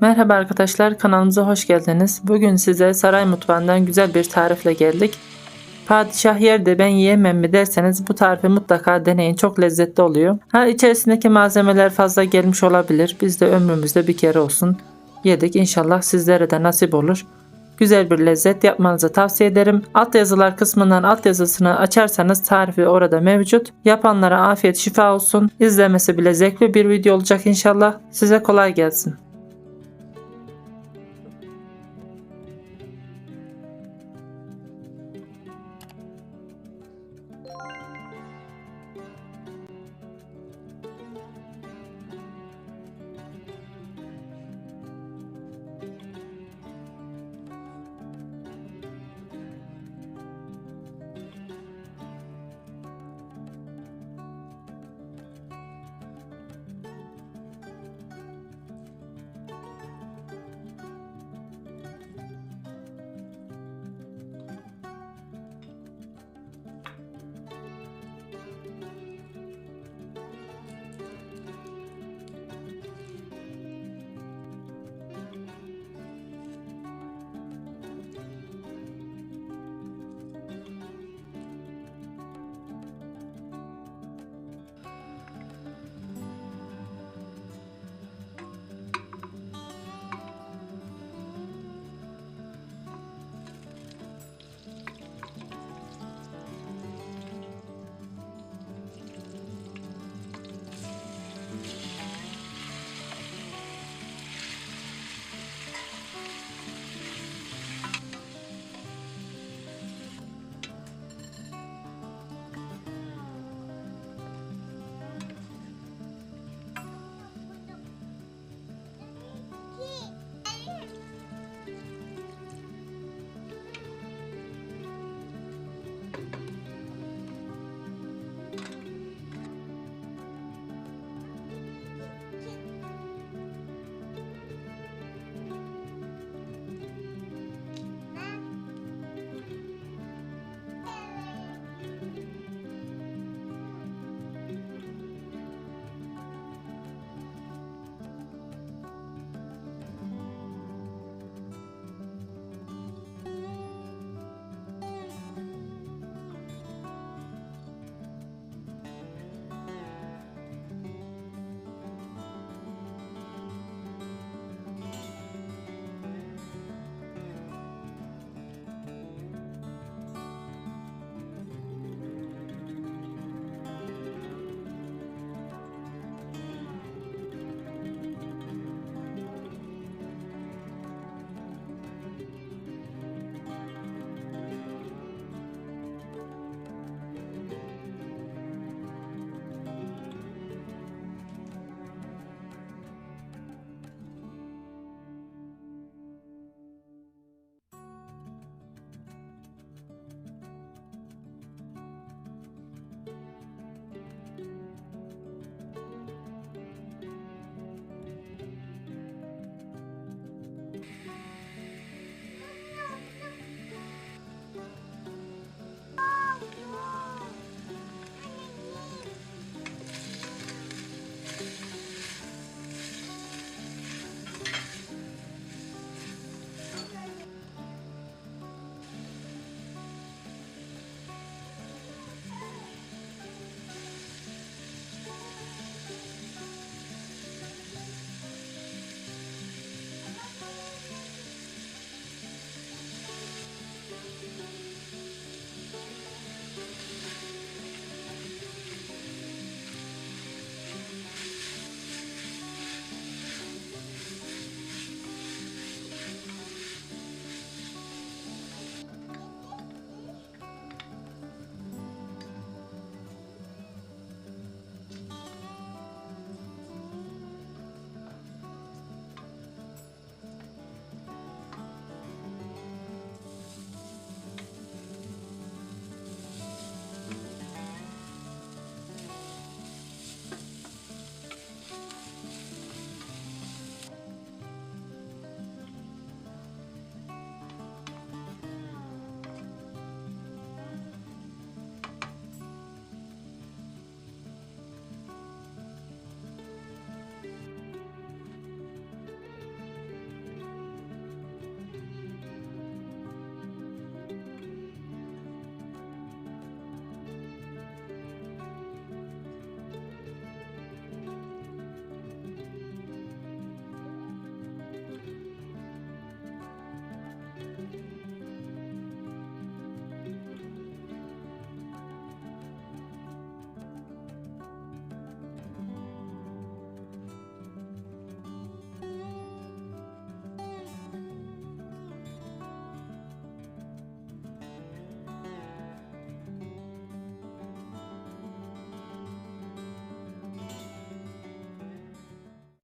Merhaba arkadaşlar kanalımıza hoş geldiniz. Bugün size saray mutfağından güzel bir tarifle geldik. Padişah yerde ben yiyemem mi derseniz bu tarifi mutlaka deneyin. Çok lezzetli oluyor. Ha içerisindeki malzemeler fazla gelmiş olabilir. Biz de ömrümüzde bir kere olsun yedik. İnşallah sizlere de nasip olur. Güzel bir lezzet yapmanızı tavsiye ederim. Alt yazılar kısmından alt yazısını açarsanız tarifi orada mevcut. Yapanlara afiyet şifa olsun. İzlemesi bile zevkli bir video olacak inşallah. Size kolay gelsin.